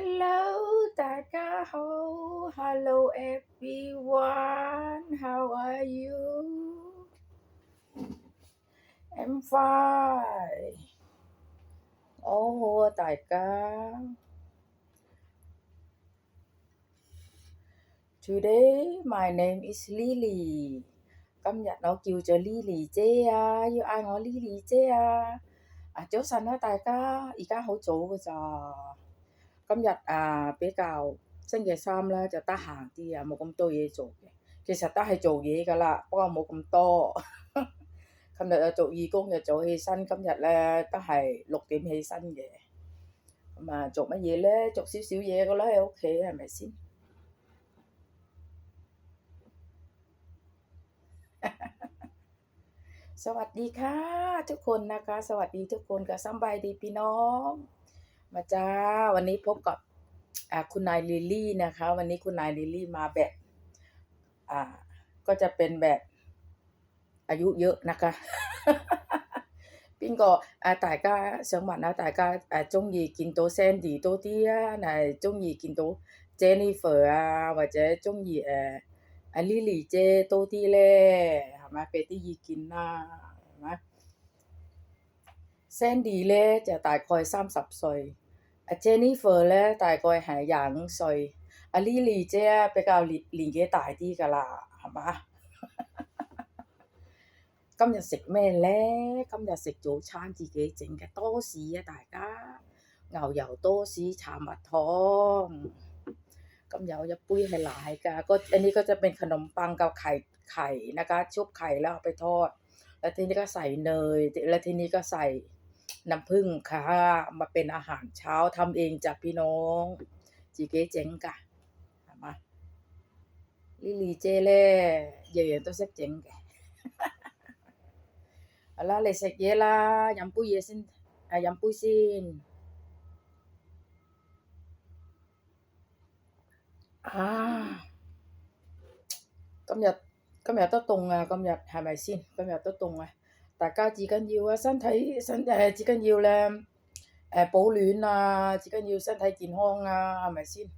Hello 大家好 Hello everyone How are you I'm fine 哦，大家 Today my name is Lily 今日我叫做 Lily 姐啊，要嗌我 Lily 姐啊。啊，早晨啊，大家，而家好早㗎咋。 今日啊，比較星期三咧就得閒啲啊，冇咁多嘢做嘅。其實都係做嘢㗎啦，不過冇咁多。琴日啊做義工就早起身，今日咧都係六點起身嘅。咁啊，做乜嘢咧？做少少嘢㗎啦，喺屋企係咪先？สวัสดีค่ะทุกคนนะคะ สวัสดีทุกคนค่ะสำบายดีพี่น้อง มาจ้า วันนี้พบกับคุณนายลิลี่นะคะ วันนี้คุณนายลิลี่มาแบบอ่าก็จะเป็นแบบอายุเยอะนะคะปิ้งก็อาตายก็สมัครนะตายก็อาจงยีกินโตเซนดีโตเตียนายจงยีกินโตเจนิเฟอร์อะว่าจะจงยีเอ่าอาลิลี่เจโตตีเล่ใช่ไหมเปตี้ยีกินนะใช่ไหมเส้นดีเล่จะตายคอยซ้ำสับซอย 阿 Jennifer 咧大概系廿五岁，阿 Lily 姐啊比较年年纪大啲㗎啦，系嘛？今日食咩咧？今日食早餐自己整嘅多士啊，大家牛油多士茶蜜糖。咁有一杯系奶㗎，ก็อันนี้ก็จะเป็นขนมปังกับไข่ไข่นะคะ ชุบไข่แล้วเอาไปทอด แล้วทีนี้ก็ใส่เนย แล้วทีนี้ก็ใส่ น้ำผึ้งค่ะ มาเป็นอาหารเช้าทำเองจากพี่น้อง自己整㗎，系嘛？Lily 姐咧，样样都识整嘅。好啦，嚟食嘢啦，饮杯嘢先，诶饮杯先。啊！今日今日都冻啊！今日系咪先？今日都冻啊！ 大家至緊要啊，身體身誒至緊要咧誒保暖啊，至緊要身體健康啊，係咪先？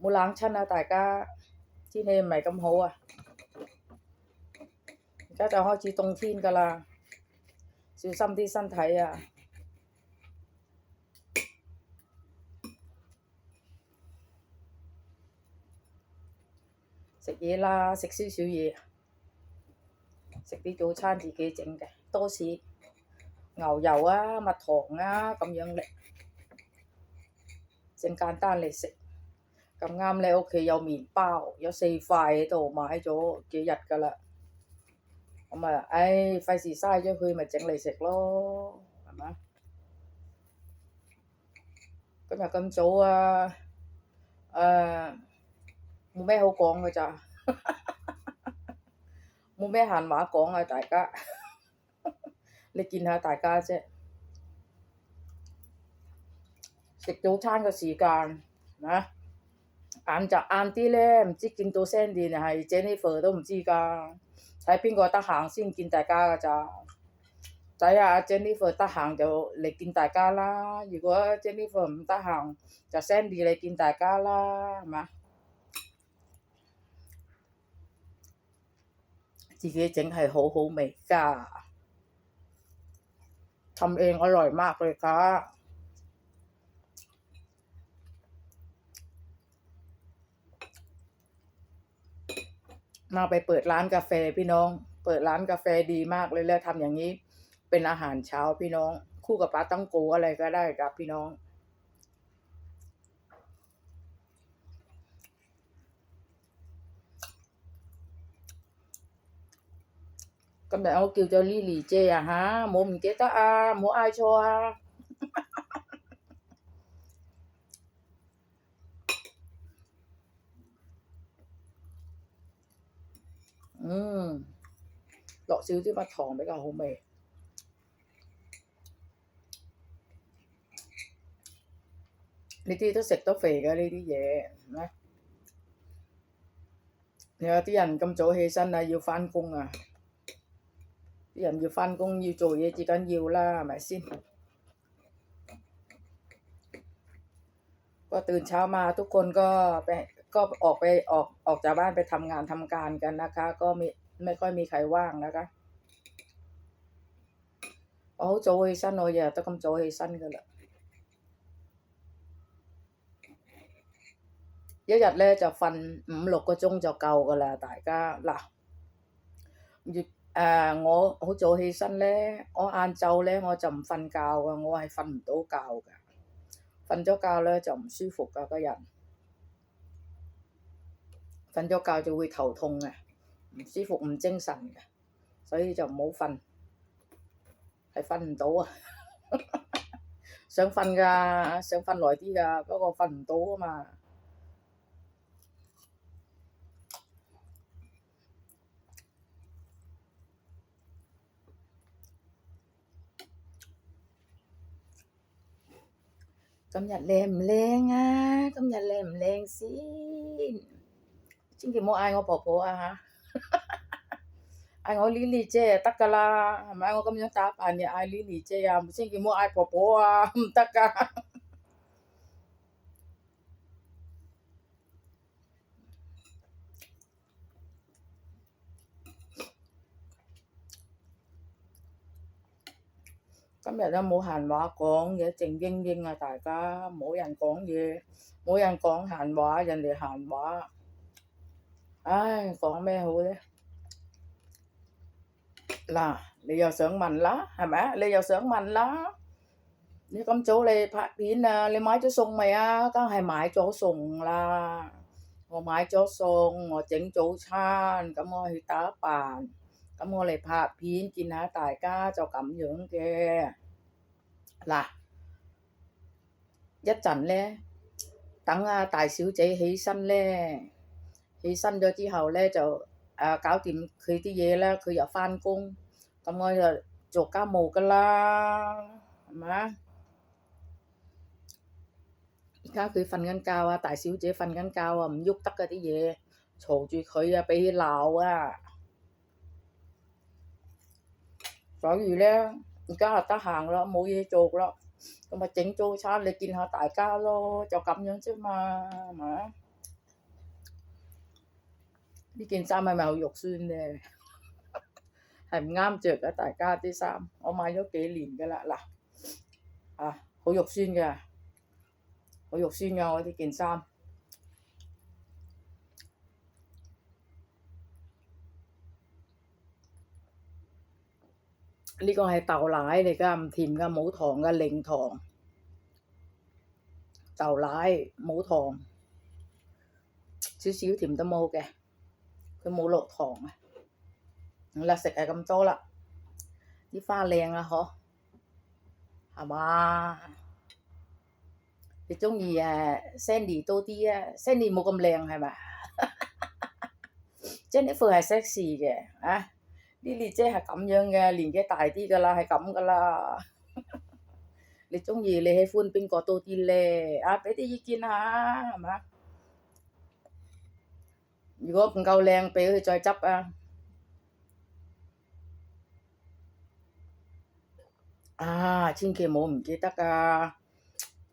冇冷親啊！大家天氣唔係咁好啊！而家就開始凍天㗎啦，小心啲身體啊！食嘢啦，食少少嘢， 食啲早餐自己整嘅多士、牛油啊、蜜糖啊咁樣嚟，整簡單嚟食。咁啱你屋企有麵包，有四塊喺度，買咗幾日㗎啦。咁啊，唉，費事嘥咗佢，咪整嚟食咯，係嘛？今日咁早啊，誒〜冇咩好講㗎咋， 冇咩閒話講啊！大家，你見下大家啫。食早餐嘅時間啊，晏就晏啲咧，唔知見到 Sandy 定係 Jennifer 都唔知㗎，睇邊個得閒先見大家㗎咋。睇下 Jennifer 得閒就嚟見大家啦，如果 Jennifer 唔得閒，就 Sandy 嚟見大家啦，係嘛？ 自己整系好好味㗎，ทำเองอร่อยมากเลยค่ะมาไปเปิดร้านกาแฟพี่น้อง เปิดร้านกาแฟดีมากเลยแล้วทำอย่างนี้ เป็นอาหารเช้าพี่น้อง คู่กับปลาต้องโกอะไรก็ได้ครับพี่น้อง 今日我叫咗 Lily 姐啊吓，冇唔記得啊，冇嗌錯啊。嗯，落少啲蜜糖比較好味。呢啲都食得肥嘅呢啲嘢，咩？有啲人咁早起身啊，要返工啊。 giảm nhiều phân cũng nhiều chỗ vậy chỉ cần สิก็ตื่นเช้ามาทุกคนก็ไปก็ออกไปออกออกจากบ้านไปทำงานทำการกันนะคะ ก็มีไม่ค่อยมีใครว่างนะคะเอาโจยสั้นหน่อยอย่าต้องกำโจยสั้นกันละยหยัดเลยจะฟันหลกก็จงจะเกาก็แล้แต่ก็ล่ะ 誒、我好早起身咧，我晏晝咧我就唔瞓覺噶，我係瞓唔到覺噶。瞓咗覺咧就唔舒服噶個人，瞓咗覺就會頭痛嘅，唔舒服唔精神嘅，所以就唔好瞓，係瞓唔到啊！想瞓噶，想瞓耐啲噶，不過瞓唔到啊嘛。 今日靚唔靚啊？今日靚唔靚先？千祈唔好嗌我婆婆啊嚇！嗌我 Lily 姐就得噶啦，係咪？我咁樣打扮你嗌 Lily 姐啊，千祈唔好嗌婆婆啊，唔得噶。 今日都冇閒話講嘢，靜英英啊！大家冇人講嘢，冇人講閒話，人哋閒話。唉，講咩好咧？嗱，你又想問啦，係咪啊？你又想問啦？你咁早嚟拍片啊？你買咗餸未啊？梗係買咗餸啦！我買咗餸，我整早餐，咁我去打扮， 咁我嚟拍片見下大家就咁樣嘅。嗱，一陣咧，等阿大小姐起身咧，起身咗之後咧就誒搞掂佢啲嘢啦，佢又返工，咁我就做家務噶啦，係咪啊？而家佢瞓緊覺啊，大小姐瞓緊覺啊，唔喐得嗰啲嘢，嘈住佢啊，俾佢鬧啊， 所以咧而家就得閒啦，冇嘢做啦，咁咪整早餐你見下大家咯，就咁樣啫嘛，係咪啊？呢件衫係咪好肉酸咧？係唔啱着嘅，大家啲衫，我買咗幾年噶啦，嗱，啊，好肉酸嘅，好肉酸嘅我呢件衫。 呢個係豆奶嚟㗎，唔甜㗎，冇糖㗎，零糖。豆奶冇糖，少少甜都冇嘅，佢冇落糖啊。好啦，食係咁多啦，啲花靚啊，嗬，係嘛？你中意誒 Sandy 多啲啊？Sandy 冇咁靚係咪？Jennifer 係 sexy 嘅啊 ，Lily 姐係咁樣嘅，年紀大啲噶啦，係咁噶啦。你中意你喜歡邊個多啲咧？啊，俾啲意見下，係嘛？如果唔夠靚，俾佢再執啊！啊，千祈冇唔記得啊！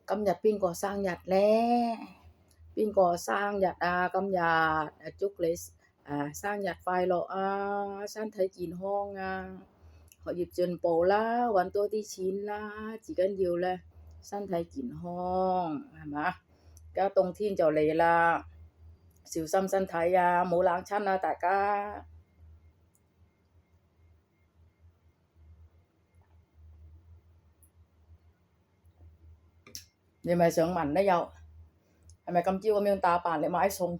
今日邊個生日咧？邊個生日啊？今日誒祝你 誒生日快樂啊！身體健康啊！學業進步啦，揾多啲錢啦，至緊要咧身體健康，係嘛？而家冬天就嚟啦，小心身體啊，冇冷親啊，大家。你咪想問咧又，係咪今朝咁樣打扮嚟買餸？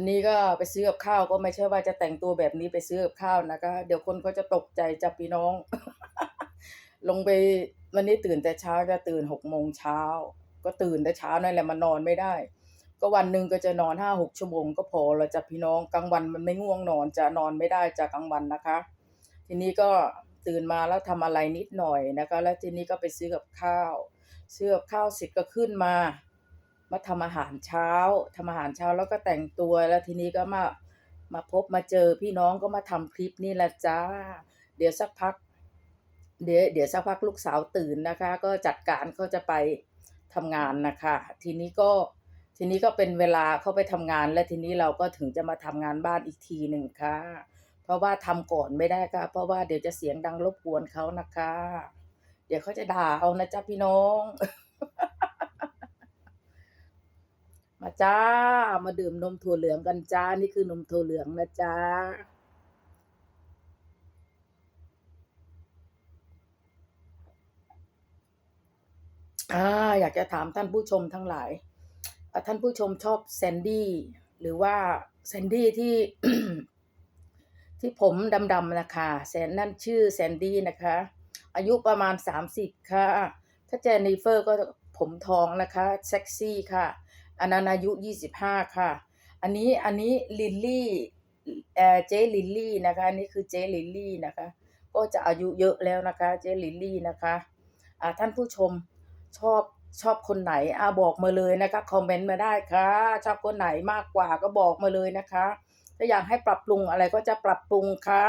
วันนี้ก็ไปซื้อกับข้าวก็ไม่ใช่ว่าจะแต่งตัวแบบนี้ไปซื้อกับข้าวนะคะเดี๋ยวคนเขาจะตกใจจะพี่น้อง ลงไปวันนี้ตื่นแต่เช้าจะตื่นหกโมงเช้า ก็ตื่นแต่เช้านั่นแหละมันนอนไม่ได้ ก็วันหนึ่งก็จะนอนห้าหกชั่วโมงก็พอแล้วจ้ะพี่น้องกลางวันมันไม่ง่วงนอนจะนอนไม่ได้จากกลางวันนะคะ ทีนี้ก็ตื่นมาแล้วทำอะไรนิดหน่อยนะคะ แล้วทีนี้ก็ไปซื้อกับข้าว ซื้อกับข้าวเสร็จก็ขึ้นมา มาทำอาหารเช้าทำอาหารเช้าแล้วก็แต่งตัวแล้วทีนี้ก็มามาพบมาเจอพี่น้องก็มาทำคลิปนี่แหละจ้า เดี๋ยวสักพัก เดี๋ยวเดี๋ยวสักพักลูกสาวตื่นนะคะ ก็จัดการก็จะไปทำงานนะคะ ทีนี้ก็ทีนี้ก็เป็นเวลาเข้าไปทำงาน และทีนี้เราก็ถึงจะมาทำงานบ้านอีกทีหนึ่งค่ะ เพราะว่าทำก่อนไม่ได้ค่ะ เพราะว่าเดี๋ยวจะเสียงดังรบกวนเขานะคะ เดี๋ยวเขาจะด่าเอานะจ๊ะพี่น้อง มาจ้ามาดื่มนมถั่วเหลืองกันจ้า นี่คือนมถั่วเหลืองนะจ้า อ่า อยากจะถามท่านผู้ชมทั้งหลายอ่ท่านผู้ชมชอบแซนดี้ หรือว่าแซนดี้ที่ ที่ผมดำๆนะคะแซนนั่นชื่อแซนดี้นะคะ อายุประมาณสามสิบค่ะ ถ้าเจนนิเฟอร์ก็ผมทองนะคะ เซ็กซี่ค่ะ อันนั้นอายุยี่สิบห้าค่ะ อันนี้อันนี้ลิลลี่เอ่อเจลิลลี่นะคะอันนี้คือเจลิลลี่นะคะ ก็จะอายุเยอะแล้วนะคะเจลิลลี่นะคะอ่าท่านผู้ชมชอบชอบคนไหนอ่าบอกมาเลยนะคะคอมเมนต์มาได้ค่ะ ชอบคนไหนมากกว่าก็บอกมาเลยนะคะ ถ้าอยากให้ปรับปรุงอะไรก็จะปรับปรุงค่ะ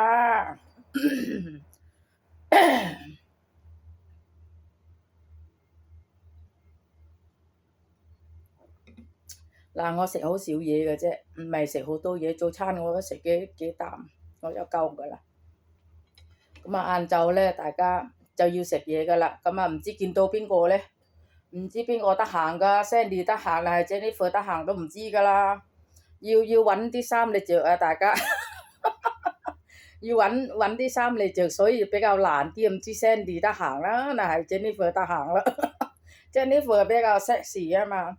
嗱，我食好少嘢嘅啫，唔係食好多嘢。早餐我都食幾幾啖，我就夠噶啦。咁啊，晏晝咧，大家就要食嘢噶啦。咁啊，唔知見到邊個咧？唔知邊個得閒噶？Sandy 得閒啊，Jennifer 得閒都唔知噶啦。要要揾啲衫嚟着啊，大家要揾揾啲衫嚟着，所以比較難啲。唔知 Sandy 得閒啦，嗱係 Jennifer 得閒啦。Jennifer 比較 sexy 啊嘛。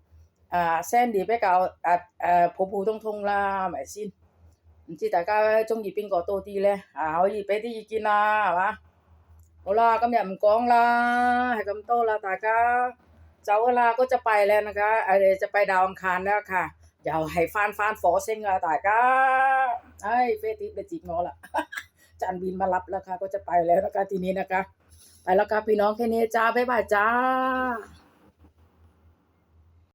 อ่าแซนดีไปกับอ่าอ่าผู้ผู้ทงทงลาหมายสิ้นที่แต่ก็จงหยิบปิงก่อโตตีเลยอ่าเอาหยิบไปที่กินนะวะโอลาก็แบบกองลาให้กำโตลาตาก็เจ้าเวลาก็จะไปแล้วนะคะเออจะไปดาวอังคารแล้วค่ะอย่าให้ฟานฟานฟอเซ็งลาตาก็ไอ้เฟติปเดจีบงอละจานบินมารับแล้วค่ะก็จะไปแล้วนะคะทีนี้นะคะ ไปแล้วค่ะพี่น้องแค่